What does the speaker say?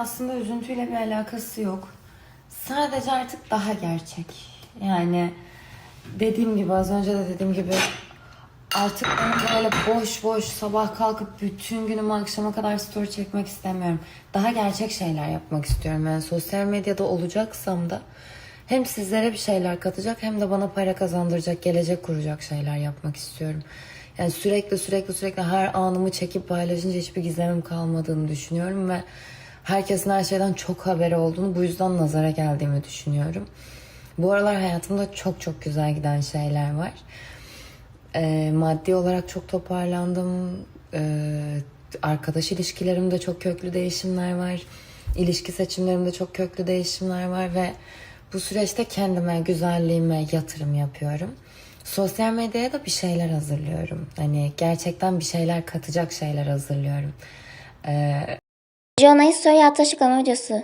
aslında üzüntüyle bir alakası yok. Sadece artık daha gerçek. Yani dediğim gibi az önce de dediğim gibi artık ben böyle boş boş sabah kalkıp bütün günümü akşama kadar story çekmek istemiyorum. Daha gerçek şeyler yapmak istiyorum. Yani sosyal medyada olacaksam da hem sizlere bir şeyler katacak hem de bana para kazandıracak, gelecek kuracak şeyler yapmak istiyorum. Yani sürekli sürekli sürekli her anımı çekip paylaşınca hiçbir gizemim kalmadığını düşünüyorum ve herkesin her şeyden çok haberi olduğunu bu yüzden nazara geldiğimi düşünüyorum. Bu aralar hayatımda çok çok güzel giden şeyler var. Ee, maddi olarak çok toparlandım. Ee, arkadaş ilişkilerimde çok köklü değişimler var. İlişki seçimlerimde çok köklü değişimler var ve bu süreçte kendime, güzelliğime yatırım yapıyorum. Sosyal medyaya da bir şeyler hazırlıyorum. Hani gerçekten bir şeyler katacak şeyler hazırlıyorum. Ee, Jona'yı soru açıklama videosu.